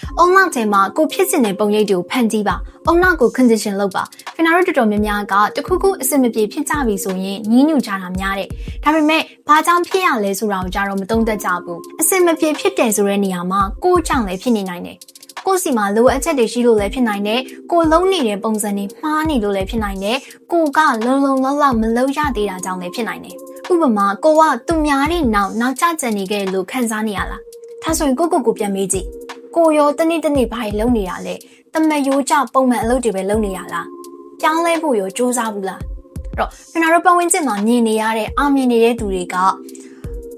။ online ထဲမှာကိုဖြစ်စင်တဲ့ပုံရိပ်တွေကိုဖန်တီးပါ။ online ကို condition လုပ်ပါ။ခင်ဗျားတို့တော်တော်များများကတခုခုအဆင်မပြေဖြစ်ကြပြီဆိုရင်ညှင်းညူကြတာများတယ်။ဒါပေမဲ့ဘာကြောင့်ဖြစ်ရလဲဆိုတာကိုကြတော့မသုံးသပ်ကြဘူး။အဆင်မပြေဖြစ်တယ်ဆိုတဲ့နေရာမှာကိုယ့်ကြောင့်လည်းဖြစ်နေနိုင်တယ်။ကိုယ်စီမှာလိုအပ်ချက်တွေရှိလို့လည်းဖြစ်နိုင်တယ်။ကိုလုံးနေတဲ့ပုံစံတွေမှားနေလို့လည်းဖြစ်နိုင်တယ်။ကိုကလုံလုံလောက်လောက်မလုံးရသေးတာကြောင့်လည်းဖြစ်နိုင်တယ်။ဥပမာကိုကသူများတဲ့နောက်နောက်ကျကျန်နေခဲ့လို့ခံစားနေရလား။ဒါဆိုရင်ကိုကိုကိုပြန်မေးကြည့်။ ကိုရောတနေ့တနေ့ဘာတွေလုပ်နေတာလဲ။တမယိုးကြပုံမှန်အလုပ်တွေပဲလုပ်နေရလား။ပြောင်းလဲဖို့ရောစူးစမ်းဘူးလား။အဲ့တော့ကျွန်တော်တို့ပတ်ဝန်းကျင်မှာမြင်နေရတဲ့အောင်မြင်နေတဲ့သူတွေက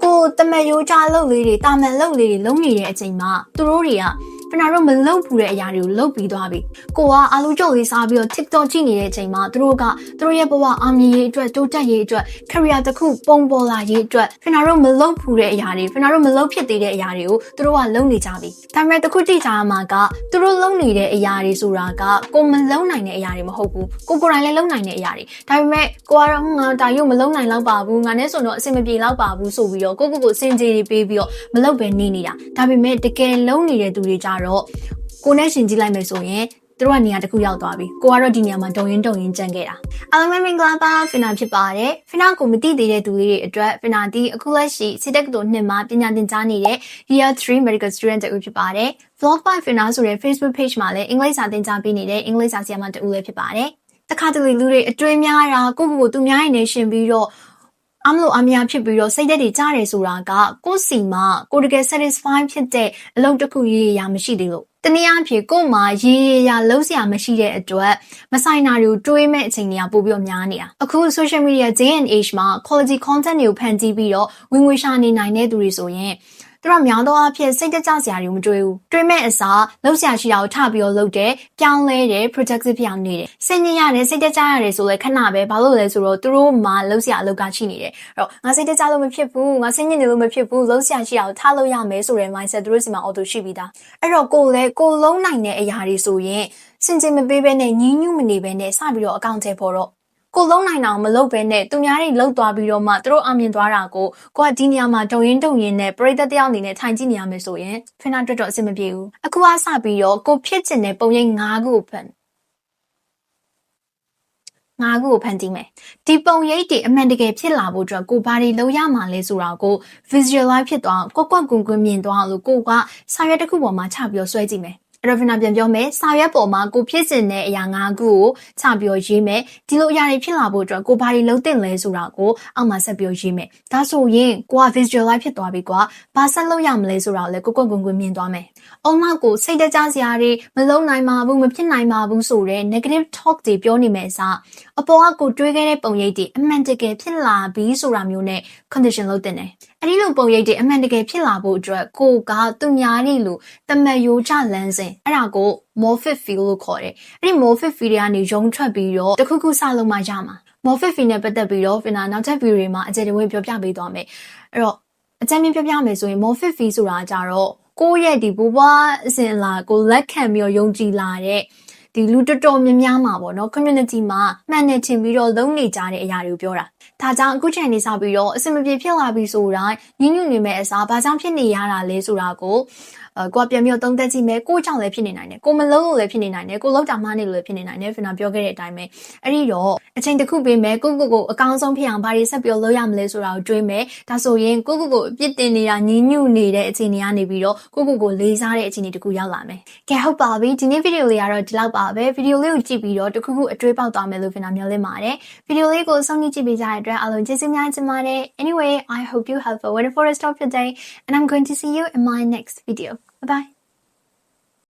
ကိုတမယိုးကြလုပ်လေးတွေတာမန်လုပ်လေးတွေလုပ်နေတဲ့အချိန်မှာသူတို့တွေက ကျွန်တော်တို့မလုပ်ဘူးတဲ့အရာတွေကိုလုပ်ပြီးသွားပြီကိုကအာလူကျုပ်လေးစားပြီးတော့ TikTok ကြည့်နေတဲ့အချိန်မှာသူတို့ကသူတို့ရဲ့ဘဝအောင်မြင်ရေးအတွက်တိုးတက်ရေးအတွက် career တစ်ခုပုံပေါ်လာရေးအတွက်ကျွန်တော်တို့မလုပ်ဘူးတဲ့အရာတွေကျွန်တော်တို့မလုပ်ဖြစ်သေးတဲ့အရာတွေကိုသူတို့ကလုပ်နေကြပြီဒါပေမဲ့တစ်ခုတိကျမှာကသူတို့လုပ်နေတဲ့အရာတွေဆိုတာကကိုမလုပ်နိုင်တဲ့အရာတွေမဟုတ်ဘူးကိုကိုယ်တိုင်လည်းလုပ်နိုင်တဲ့အရာတွေဒါပေမဲ့ကိုကတော့ငါတာရုပ်မလုပ်နိုင်တော့ပါဘူးငါနဲ့ဆိုတော့အဆင်မပြေတော့ပါဘူးဆိုပြီးတော့ကိုကိုကိုစင်ကြေတွေပေးပြီးတော့မလုပ်ပဲနေနေတာဒါပေမဲ့တကယ်လုပ်နေတဲ့သူတွေကြတော့ကိုနဲ့ရှင်ကြည့်လိုက်မယ်ဆိုရင်သူတို့ကနေရာတစ်ခုရောက်သွားပြီကိုကတော့ဒီနေရာမှာတုံရင်တုံရင်ကြံခဲ့တာအားလုံးပဲမင်္ဂလာပါဖင်နာဖြစ်ပါတယ်ဖင်နာကိုမသိသေးတဲ့သူလေးတွေအတွက်ဖင်နာဒီအခုလက်ရှိစီတက်ကတိုနှစ်မှာပညာသင်ကြားနေတဲ့ Year 3 Medical Student တူဖြစ်ပါတယ် Vlog by Fina ဆိုတဲ့ Facebook page မှာလည်းအင်္ဂလိပ်စာသင်ကြားပေးနေတဲ့အင်္ဂလိပ်စာဆရာမတူလည်းဖြစ်ပါတယ်တခါတလေလူတွေအတွေ့များတာကိုကိုကိုသူများရင်နေရှင်ပြီးတော့ အမလို့အများဖြစ်ပြီးတော့စိတ်သက်တွေကြားတယ်ဆိုတာကကိုယ်စီမှာကိုတကယ် satisfy ဖြစ်တဲ့အလုပ်တစ်ခုရေးရမရှိသေးလို့တနည်းအားဖြင့်ကို့မှာရေးရရလုံးစရာမရှိတဲ့အတွက်မဆိုင်တာတွေကိုတွေးမဲ့အချိန်တွေကပိုပြီးတော့များနေတာအခု social media day and age မှာ quality content တွေကိုဖန်တီးပြီးတော့ဝင်ငွေရှာနေနိုင်တဲ့သူတွေဆိုရင် သူတို့များသောအားဖြင့်စိတ်တကြစရာတွေမတွေးဘူးတွေးမဲ့အစားလှုပ်ရှားရှိတာကိုထပြီးတော့လှုပ်တယ်ပြောင်းလဲတယ် productive ပြောင်းနေတယ်စိတ်ညစ်ရတယ်စိတ်တကြရတယ်ဆိုလဲခဏပဲဘာလို့လဲဆိုတော့သူတို့မှာလှုပ်ရှားအလုပ်ကရှိနေတယ်အဲ့တော့ငါစိတ်တကြလို့မဖြစ်ဘူးငါစိတ်ညစ်နေလို့မဖြစ်ဘူးလှုပ်ရှားရှိတာကိုထားလို့ရမယ်ဆိုတဲ့ mindset သူတို့စီမှာ auto ရှိပြီးသားအဲ့တော့ကိုယ်လဲကိုယ်လုံးနိုင်တဲ့အရာတွေဆိုရင်စင်စင်မပေးဘဲနဲ့ညီးညွတ်မနေဘဲနဲ့စပြီးတော့အကောင့်ထဲပေါ်တော့ ကိုလုံးနိုင်အောင်မလုပ်ဘဲနဲ့သူများတွေလှုပ်သွားပြီးတော့မှသူတို့အမြင်သွားတာကိုကိုကဒီနေရာမှာတုံရင်တုံရင်နဲ့ပရိသတ်တယောက်အနေနဲ့ထိုင်ကြည့်နေရမယ်ဆိုရင်ဖင်နာတွတ်တော့အဆင်မပြေဘူးအခုကစပြီးတော့ကိုဖြစ်ချင်တဲ့ပုံရိပ်၅ခုကိုဖန်ငါးခုကိုဖန်တီးမယ်ဒီပုံရိပ်တွေအမှန်တကယ်ဖြစ်လာဖို့အတွက်ကိုဘာတွေလုပ်ရမှာလဲဆိုတာကို visualize ဖြစ်သွားကိုကွက်ကွန်ကွန်မြင်သွားလို့ကိုကစာရွက်တစ်ခုပေါ်မှာချပြီးတော့ဆွဲကြည့်မယ် အဲ့တော့ဖင်နာပြန်ပြောမယ်စာရွက်ပေါ်မှာကိုဖြစ်စင်တဲ့အရာ၅ခုကိုချပြီးတော့ရေးမယ်ဒီလိုအရာတွေဖြစ်လာဖို့အတွက်ကိုဘာတွေလုပ်သင့်လဲဆိုတာကိုအောက်မှာဆက်ပြီးတော့ရေးမယ်ဒါဆိုရင်ကိုက visualize ဖြစ်သွားပြီကွာဘာဆက်လုပ်ရမလဲဆိုတာကိုလည်းကိုကွက်ကွန်ကွန်မြင်သွားမယ်အုံနောက်ကိုစိတ်တကြစရာတွေမလုံးနိုင်ပါဘူးမဖြစ်နိုင်ပါဘူးဆိုတဲ့ negative talk တွေပြောနေမယ်အစားအပေါ်ကကိုတွေးခဲ့တဲ့ပုံရိပ်တွေအမှန်တကယ်ဖြစ်လာပြီဆိုတာမျိုးနဲ့ condition လုပ်တင်တယ် အဲ့ဒီလိုပုံရိပ်တွေအမှန်တကယ်ဖြစ်လာဖို့အတွက်ကိုကသူများတွေလိုတမယိုးကြလန်းစဉ်အဲ့ဒါကို morphic feel လို့ခေါ်တယ်အဲ့ဒီ morphic feel တွေကနေရုံထွက်ပြီးတော့တခုခုစလုံးမှရမှာ morphic feel နဲ့ပတ်သက်ပြီးတော့ Fina နောက်ထပ် video တွေမှာအကြံတွေပြောပြပေးသွားမယ်အဲ့တော့အကြံပြပြောပြမယ်ဆိုရင် morphic feel ဆိုတာကြတော့ကိုယ့်ရဲ့ဒီဘဝအစဉ်အလာကိုလက်ခံပြီးတော့ယုံကြည်လာတဲ့ ဒီလူတော်တော်များများမှာပေါ့နော် community မှာမှန်နေချင်ပြီးတော့လုံနေကြတဲ့အရာတွေကိုပြောတာဒါကြောင့်အခုချိန်နေစပြီးတော့အဆင်မပြေဖြစ်လာပြီဆိုတော့ညှဉ်းညူနေမဲ့အစားဘာကြောင့်ဖြစ်နေရတာလဲဆိုတာကိုအဲ ကိုကပြန်ပြီးတော့သုံးသပ်ကြည့်မယ်ကိုကြောင့်လည်းဖြစ်နေနိုင်တယ်ကိုမလုံးလို့လည်းဖြစ်နေနိုင်တယ်ကိုလောက်တာမှန်းနေလို့လည်းဖြစ်နေနိုင်တယ်ဖင်နာပြောခဲ့တဲ့အတိုင်းပဲအဲ့ဒီတော့အချိန်တစ်ခုပေးမယ်ကိုကိုကိုအကောင်းဆုံးဖြစ်အောင်ဘာတွေဆက်ပြီးလုပ်ရမလဲဆိုတာကိုတွေးမယ်ဒါဆိုရင်ကိုကိုကိုအပြစ်တင်နေတာညှဉ်းညူနေတဲ့အခြေအနေကနေပြီးတော့ကိုကိုကိုလေးစားတဲ့အခြေအနေတစ်ခုရောက်လာမယ်ကဲဟုတ်ပါပြီဒီနေ့ဗီဒီယိုလေးကတော့ဒီလောက်ပါပဲဗီဒီယိုလေးကိုကြည့်ပြီးတော့တခုခုအတွေးပေါက်သွားမယ်လို့ဖင်နာမျှော်လင့်ပါတယ်ဗီဒီယိုလေးကိုဆုံးဖြတ်ကြည့်ပေးကြတဲ့အတွက်အားလုံးကျေးဇူးများတင်ပါတယ် anyway i hope you have a wonderful rest of your day and i'm going to see you in my next video bye bye